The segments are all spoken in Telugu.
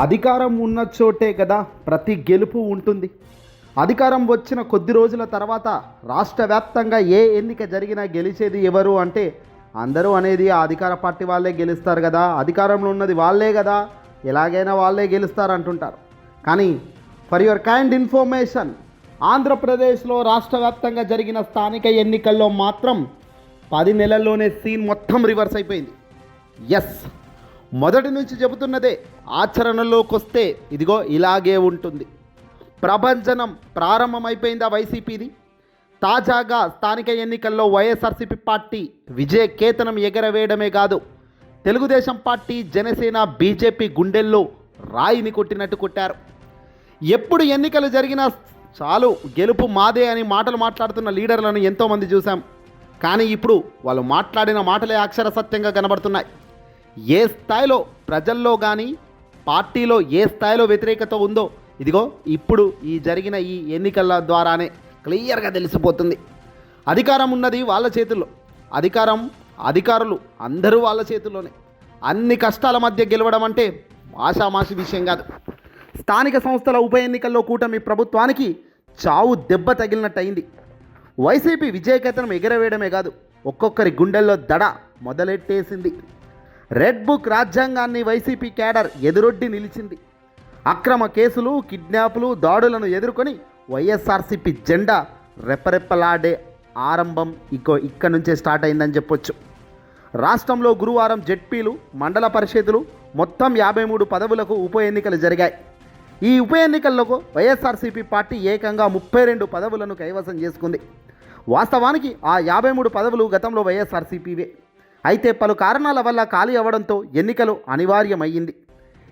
అధికారం ఉన్న చోటే కదా ప్రతి గెలుపు ఉంటుంది. అధికారం వచ్చిన కొద్ది రోజుల తర్వాత రాష్ట్ర వ్యాప్తంగా ఏ ఎన్నిక జరిగినా గెలిచేది ఎవరు అంటే అందరూ అనేది ఆ అధికార పార్టీ వాళ్ళే గెలుస్తారు కదా. అధికారంలో ఉన్నది వాళ్ళే కదా. ఎలాగైనా వాళ్ళే గెలుస్తారు అంటుంటారు. కానీ ఫర్ యువర్ కైండ్ ఇన్ఫర్మేషన్ ఆంధ్రప్రదేశ్లో రాష్ట్ర వ్యాప్తంగా జరిగిన స్థానిక ఎన్నికల్లో మాత్రం పది నెలల్లోనే సీన్ మొత్తం రివర్స్ అయిపోయింది. ఎస్ మొదటి నుంచి చెబుతున్నదే ఆచరణలోకి వస్తే ఇదిగో ఇలాగే ఉంటుంది. ప్రభంజనం ప్రారంభమైపోయిందా వైసీపీది? తాజాగా స్థానిక ఎన్నికల్లో వైఎస్ఆర్సీపీ పార్టీ విజయ కేతనం ఎగరవేయడమే కాదు తెలుగుదేశం పార్టీ జనసేన బీజేపీ గుండెల్లో రాయిని కొట్టినట్టు కొట్టారు. ఎప్పుడు ఎన్నికలు జరిగినా చాలు గెలుపు మాదే అని మాటలు మాట్లాడుతున్న లీడర్లను ఎంతోమంది చూశాం. కానీ ఇప్పుడు వాళ్ళు మాట్లాడిన మాటలే అక్షర సత్యంగా కనబడుతున్నాయి. ఏ స్థాయిలో ప్రజల్లో కానీ పార్టీలో ఏ స్థాయిలో వ్యతిరేకత ఉందో ఇదిగో ఇప్పుడు ఈ జరిగిన ఈ ఎన్నికల ద్వారానే క్లియర్గా తెలిసిపోతుంది. అధికారం ఉన్నది వాళ్ళ చేతుల్లో. అధికారం అధికారులు అందరూ వాళ్ళ చేతుల్లోనే. అన్ని కష్టాల మధ్య గెలవడం అంటే ఆషామాషి విషయం కాదు. స్థానిక సంస్థల ఉప ఎన్నికల్లో కూటమి ప్రభుత్వానికి చావు దెబ్బ తగిలినట్టయింది. వైసీపీ విజయకేతనం ఎగరవేయడమే కాదు ఒక్కొక్కరి గుండెల్లో దడ మొదలెట్టేసింది. రెడ్ బుక్ రాజ్యాంగాన్ని వైసీపీ క్యాడర్ ఎదురొడ్డి నిలిచింది. అక్రమ కేసులు కిడ్నాపులు దాడులను ఎదుర్కొని వైఎస్ఆర్సీపీ జెండా రెప్పరెప్పలాడే ఆరంభం ఇకో ఇక్కడ నుంచే స్టార్ట్ అయిందని చెప్పొచ్చు. రాష్ట్రంలో గురువారం జెడ్పీలు మండల పరిషత్తులు మొత్తం యాభై మూడు పదవులకు ఉప ఎన్నికలు జరిగాయి. ఈ ఉప ఎన్నికల్లో వైఎస్ఆర్సీపీ పార్టీ ఏకంగా ముప్పై రెండు పదవులను కైవసం చేసుకుంది. వాస్తవానికి ఆ యాభై మూడు పదవులు గతంలో వైఎస్ఆర్సీపీవే. అయితే పలు కారణాల వల్ల ఖాళీ అవ్వడంతో ఎన్నికలు అనివార్యమయ్యింది.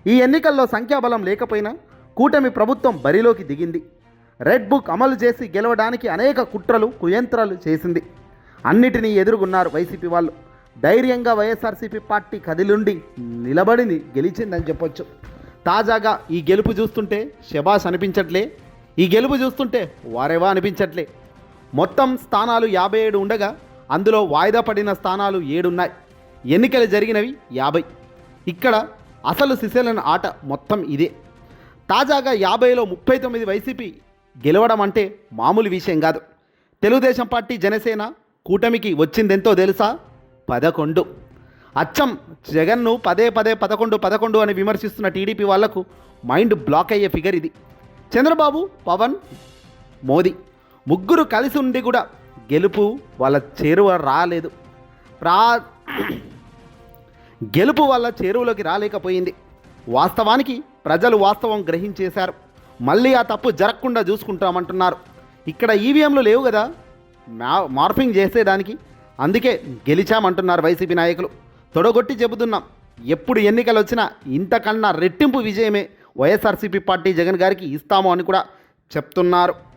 ఈ ఎన్నికల్లో సంఖ్యాబలం లేకపోయినా కూటమి ప్రభుత్వం బరిలోకి దిగింది. రెడ్ బుక్ అమలు చేసి గెలవడానికి అనేక కుట్రలు కుయంత్రాలు చేసింది. అన్నిటినీ ఎదుర్కొన్నారు వైసీపీ వాళ్ళు. ధైర్యంగా వైఎస్ఆర్సీపీ పార్టీ కదిలుండి నిలబడిని గెలిచిందని చెప్పొచ్చు. తాజాగా ఈ గెలుపు చూస్తుంటే శబాష్ అనిపించట్లే. ఈ గెలుపు చూస్తుంటే వారేవా అనిపించట్లే. మొత్తం స్థానాలు యాభై ఏడు ఉండగా అందులో వాయిదా పడిన స్థానాలు ఏడున్నాయి. ఎన్నికలు జరిగినవి యాభై. ఇక్కడ అసలు సిసెలన్ ఆట మొత్తం ఇదే. తాజాగా యాభైలో ముప్పై తొమ్మిది వైసీపీ గెలవడం అంటే మామూలు విషయం కాదు. తెలుగుదేశం పార్టీ జనసేన కూటమికి వచ్చిందెంతో తెలుసా? పదకొండు. అచ్చం జగన్ను పదే పదే పదకొండు పదకొండు అని విమర్శిస్తున్న టీడీపీ వాళ్ళకు మైండ్ బ్లాక్ అయ్యే ఫిగర్ ఇది. చంద్రబాబు పవన్ మోదీ ముగ్గురు కలిసి ఉండి కూడా గెలుపు వాళ్ళ చేరువ రాలేదు. రా గెలుపు వాళ్ళ చేరువలోకి రాలేకపోయింది. వాస్తవానికి ప్రజలు వాస్తవం గ్రహించేశారు. మళ్ళీ ఆ తప్పు జరగకుండా చూసుకుంటామంటున్నారు. ఇక్కడ ఈవీఎంలు లేవు కదా. మా మార్ఫింగ్ చేసేదానికి. అందుకే గెలిచామంటున్నారు వైసీపీ నాయకులు. తొడగొట్టి చెబుతున్నాం. ఎప్పుడు ఎన్నికలు వచ్చినా ఇంతకన్నా రెట్టింపు విజయమే వైఎస్ఆర్సీపీ పార్టీ జగన్ గారికి ఇస్తాము అని కూడా చెప్తున్నారు.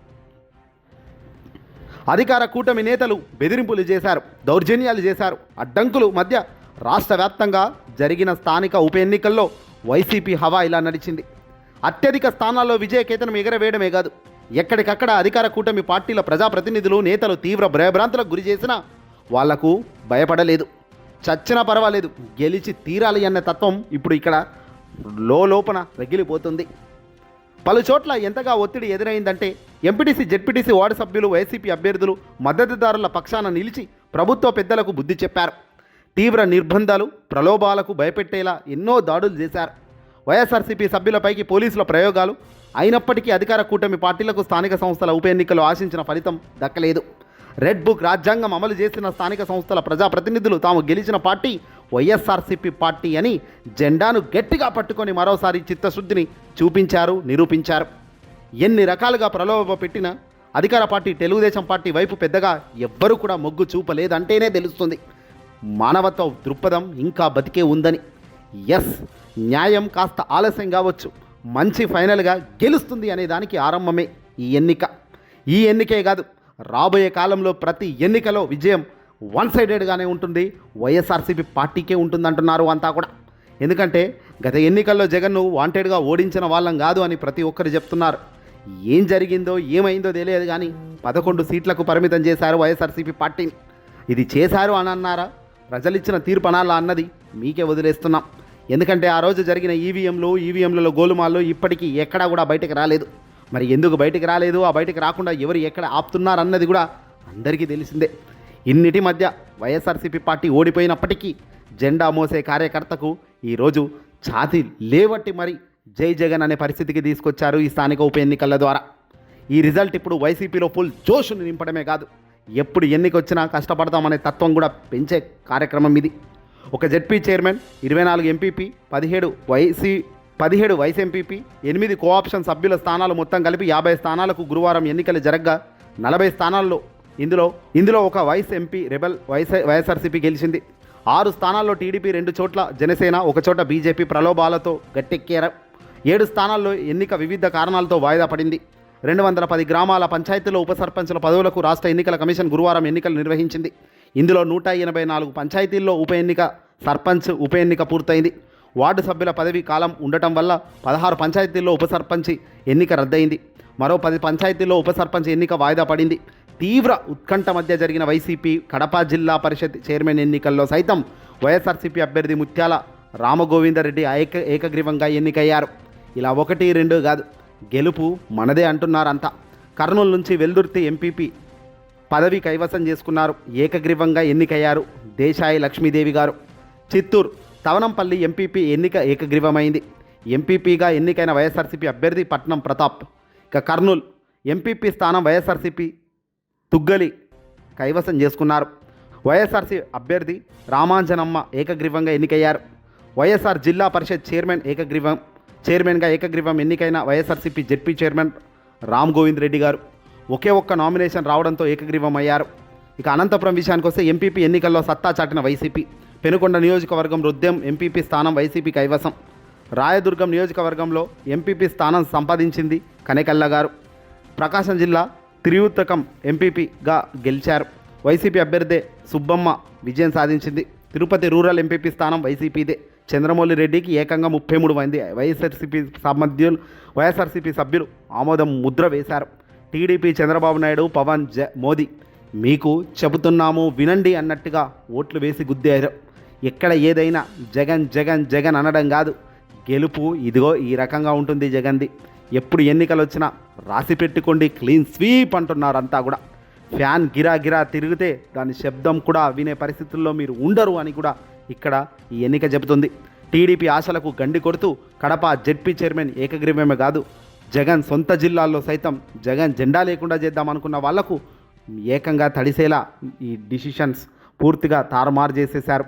అధికార కూటమి నేతలు బెదిరింపులు చేశారు దౌర్జన్యాలు చేశారు. అడ్డంకులు మధ్య రాష్ట్ర వ్యాప్తంగా జరిగిన స్థానిక ఉప ఎన్నికల్లో వైసీపీ హవా ఇలా నడిచింది. అత్యధిక స్థానాల్లో విజయకేతనం ఎగరవేయడమే కాదు ఎక్కడికక్కడ అధికార కూటమి పార్టీల ప్రజాప్రతినిధులు నేతలు తీవ్ర భయభ్రాంతులకు గురి చేసినా వాళ్ళకు భయపడలేదు. చచ్చినా పర్వాలేదు గెలిచి తీరాలి అన్న తత్వం ఇప్పుడు ఇక్కడ లోపల రగిలిపోతుంది. పలు చోట్ల ఎంతగా ఒత్తిడి ఎదురైందంటే ఎంపీటీసీ జెడ్పీటీసీ వార్డు సభ్యులు వైసీపీ అభ్యర్థులు మద్దతుదారుల పక్షాన నిలిచి ప్రభుత్వ పెద్దలకు బుద్ధి చెప్పారు. తీవ్ర నిర్బంధాలు ప్రలోభాలకు భయపెట్టేలా ఎన్నో దాడులు చేశారు. వైఎస్ఆర్సీపీ సభ్యులపైకి పోలీసుల ప్రయోగాలు అయినప్పటికీ అధికార కూటమి పార్టీలకు స్థానిక సంస్థల ఉప ఎన్నికలు ఆశించిన ఫలితం దక్కలేదు. రెడ్ బుక్ రాజ్యాంగం అమలు చేసిన స్థానిక సంస్థల ప్రజాప్రతినిధులు తాము గెలిచిన పార్టీ వైఎస్ఆర్సీపీ పార్టీ అని జెండాను గట్టిగా పట్టుకొని మరోసారి చిత్తశుద్ధిని చూపించారు నిరూపించారు. ఎన్ని రకాలుగా ప్రలోభ పెట్టిన అధికార పార్టీ తెలుగుదేశం పార్టీ వైపు పెద్దగా ఎవ్వరూ కూడా మొగ్గు చూపలేదంటేనే తెలుస్తుంది. మానవత్వ దృక్పథం ఇంకా బతికే ఉందని. ఎస్ న్యాయం కాస్త ఆలస్యం కావచ్చు. మంచి ఫైనల్గా గెలుస్తుంది అనే దానికి ఆరంభమే ఈ ఎన్నిక. ఈ ఎన్నికే కాదు రాబోయే కాలంలో ప్రతి ఎన్నికలో విజయం వన్ సైడెడ్గానే ఉంటుంది. వైఎస్ఆర్సీపీ పార్టీకే ఉంటుందంటున్నారు అంతా కూడా. ఎందుకంటే గత ఎన్నికల్లో జగన్ను వాంటెడ్గా ఓడించిన వాళ్ళం కాదు అని ప్రతి ఒక్కరు చెప్తున్నారు. ఏం జరిగిందో ఏమైందో తెలియదు కానీ పదకొండు సీట్లకు పరిమితం చేశారు వైఎస్ఆర్సీపీ పార్టీని ఇది చేశారు అని అన్నారా? ప్రజలిచ్చిన తీర్పు అనాలా అన్నది మీకే వదిలేస్తున్నాం. ఎందుకంటే ఆ రోజు జరిగిన ఈవీఎంలు ఈవీఎంలలో గోలుమాలు ఇప్పటికీ ఎక్కడా కూడా బయటకు రాలేదు. మరి ఎందుకు బయటకు రాలేదు? ఆ బయటకు రాకుండా ఎవరు ఎక్కడ ఆపుతున్నారన్నది కూడా అందరికీ తెలిసిందే. ఇన్నిటి మధ్య వైఎస్ఆర్సీపీ పార్టీ ఓడిపోయినప్పటికీ జెండా మోసే కార్యకర్తకు ఈరోజు ఛాతీ లేవట్టి మరి జై జగన్ అనే పరిస్థితికి తీసుకొచ్చారు ఈ స్థానిక ఉప ఎన్నికల ద్వారా. ఈ రిజల్ట్ ఇప్పుడు వైసీపీలో ఫుల్ జోషును నింపడమే కాదు ఎప్పుడు ఎన్నికొచ్చినా కష్టపడతామనే తత్వం కూడా పెంచే కార్యక్రమం ఇది. ఒక జెడ్పీ చైర్మన్ ఇరవై నాలుగు ఎంపీపీ పదిహేడు వైసీ పదిహేడు వైస్ ఎంపీపీ ఎనిమిది కోఆప్షన్ సభ్యుల స్థానాలు మొత్తం కలిపి యాభై స్థానాలకు గురువారం ఎన్నికలు జరగ్గా. నలభై స్థానాల్లో ఇందులో ఇందులో ఒక vice MP rebel YS YSRCP గెలిచింది. ఆరు స్థానాల్లో టీడీపీ రెండు చోట్ల జనసేన ఒక చోట బీజేపీ ప్రలోభాలతో గట్టెక్కారు. ఏడు స్థానాల్లో ఎన్నిక వివిధ కారణాలతో వాయిదా పడింది. రెండు వందల పది గ్రామాల పంచాయతీలో ఉప సర్పంచుల పదవులకు రాష్ట్ర ఎన్నికల కమిషన్ గురువారం ఎన్నికలు నిర్వహించింది. ఇందులో నూట ఎనభై నాలుగు పంచాయతీల్లో ఉప ఎన్నిక సర్పంచ్ ఉప ఎన్నిక పూర్తయింది. వార్డు సభ్యుల పదవీ కాలం ఉండటం వల్ల పదహారు పంచాయతీల్లో ఉప సర్పంచ్ ఎన్నిక రద్దయింది. మరో పది పంచాయతీల్లో ఉప సర్పంచ్ ఎన్నిక వాయిదా పడింది. తీవ్ర ఉత్కంఠ మధ్య జరిగిన వైసీపీ కడప జిల్లా పరిషత్ చైర్మన్ ఎన్నికల్లో సైతం వైఎస్ఆర్సీపీ అభ్యర్థి ముత్యాల రామగోవిందరెడ్డి ఏక ఏకగ్రీవంగా ఎన్నికయ్యారు. ఇలా ఒకటి రెండు కాదు గెలుపు మనదే అంటున్నారంతా. కర్నూలు నుంచి వెల్దుర్తి ఎంపీపీ పదవి కైవసం చేసుకున్నారు. ఏకగ్రీవంగా ఎన్నికయ్యారు దేశాయి లక్ష్మీదేవి గారు. చిత్తూరు తవనంపల్లి ఎంపీపీ ఎన్నిక ఏకగ్రీవమైంది. ఎంపీపీగా ఎన్నికైన వైఎస్ఆర్సీపీ అభ్యర్థి పట్నం ప్రతాప్. ఇక కర్నూలు ఎంపీపీ స్థానం వైఎస్ఆర్సీపీ తుగ్గలి కైవసం చేసుకున్నారు. వైఎస్ఆర్సీ అభ్యర్థి రామాంజనమ్మ ఏకగ్రీవంగా ఎన్నికయ్యారు. వైఎస్ఆర్ జిల్లా పరిషత్ చైర్మన్ ఏకగ్రీవం చైర్మన్గా ఏకగ్రీవం ఎన్నికైన YSRCP ZP chairman Ram Govind Reddy గారు ఒకే ఒక్క నామినేషన్ రావడంతో ఏకగ్రీవం అయ్యారు ఇక అనంతపురం విషయానికి వస్తే ఎంపీపీ ఎన్నికల్లో సత్తా చాటిన వైసీపీ. పెనుకొండ నియోజకవర్గం రుద్దెం ఎంపీపీ స్థానం వైసీపీ కైవసం. రాయదుర్గం నియోజకవర్గంలో ఎంపీపీ స్థానం సంపాదించింది కనేకల్ల గారు. ప్రకాశం జిల్లా తిరువుతకం ఎంపీపీగా గెలిచారు. వైసీపీ అభ్యర్థి సుబ్బమ్మ విజయం సాధించింది. తిరుపతి రూరల్ ఎంపీపీ స్థానం వైసీపీదే. చంద్రమౌళి రెడ్డికి ఏకంగా ముప్పై మూడు మంది వైఎస్ఆర్సీపీ సభ్యులు వైఎస్ఆర్సీపీ సభ్యులు ఆమోదం ముద్ర వేశారు. టీడీపీ చంద్రబాబు నాయుడు పవన్ జ మోదీ మీకు చెబుతున్నాము వినండి అన్నట్టుగా ఓట్లు వేసి గుద్దారు. ఎక్కడ ఏదైనా జగన్ జగన్ జగన్ అనడం కాదు. గెలుపు ఇదిగో ఈ రకంగా ఉంటుంది జగన్ది. ఎప్పుడు ఎన్నికలు వచ్చినా రాసి పెట్టుకోండి క్లీన్ స్వీప్ అంటున్నారు అంతా కూడా. ఫ్యాన్ గిరా గిరా తిరిగితే దాని శబ్దం కూడా వినే పరిస్థితుల్లో మీరు ఉండరు అని కూడా ఇక్కడ ఈ ఎన్నిక చెబుతుంది. టీడీపీ ఆశలకు గండి కొడుతూ కడప జెడ్పీ చైర్మన్ ఏకగ్రీవమే కాదు. జగన్ సొంత జిల్లాల్లో సైతం జగన్ జెండా లేకుండా చేద్దామనుకున్న వాళ్ళకు ఏకంగా తడిసేలా ఈ డిసిషన్స్ పూర్తిగా తారుమారు చేసేశారు.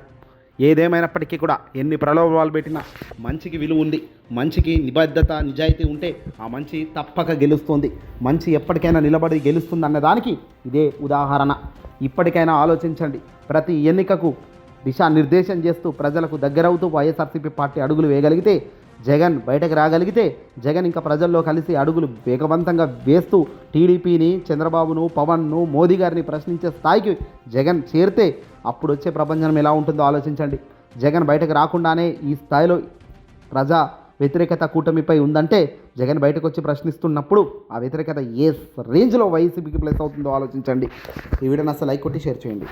ఏదేమైనప్పటికీ కూడా ఎన్ని ప్రలోభాలు పెట్టినా మంచికి విలువ ఉంది. మంచికి నిబద్ధత నిజాయితీ ఉంటే ఆ మంచి తప్పక గెలుస్తుంది. మంచి ఎప్పటికైనా నిలబడి గెలుస్తుంది అన్నదానికి ఇదే ఉదాహరణ. ఇప్పటికైనా ఆలోచించండి. ప్రతి ఎన్నికకు దిశానిర్దేశం చేస్తూ ప్రజలకు దగ్గరవుతూ వైఎస్ఆర్సీపీ పార్టీ అడుగులు వేయగలిగితే జగన్ బయటకు రాగలిగితే జగన్ ఇంకా ప్రజల్లో కలిసి అడుగులు వేగవంతంగా వేస్తూ టీడీపీని చంద్రబాబును పవన్ను మోదీ గారిని ప్రశ్నించే స్థాయికి జగన్ చేరితే అప్పుడు వచ్చే ప్రపంచం ఎలా ఉంటుందో ఆలోచించండి. జగన్ బయటకు రాకుండానే ఈ స్థాయిలో ప్రజా వ్యతిరేకత కూటమిపై ఉందంటే జగన్ బయటకు వచ్చి ప్రశ్నిస్తున్నప్పుడు ఆ వ్యతిరేకత ఏ రేంజ్లో వైసీపీకి ప్లేస్ అవుతుందో ఆలోచించండి. ఈ వీడియోని అసలు లైక్ కొట్టి షేర్ చేయండి.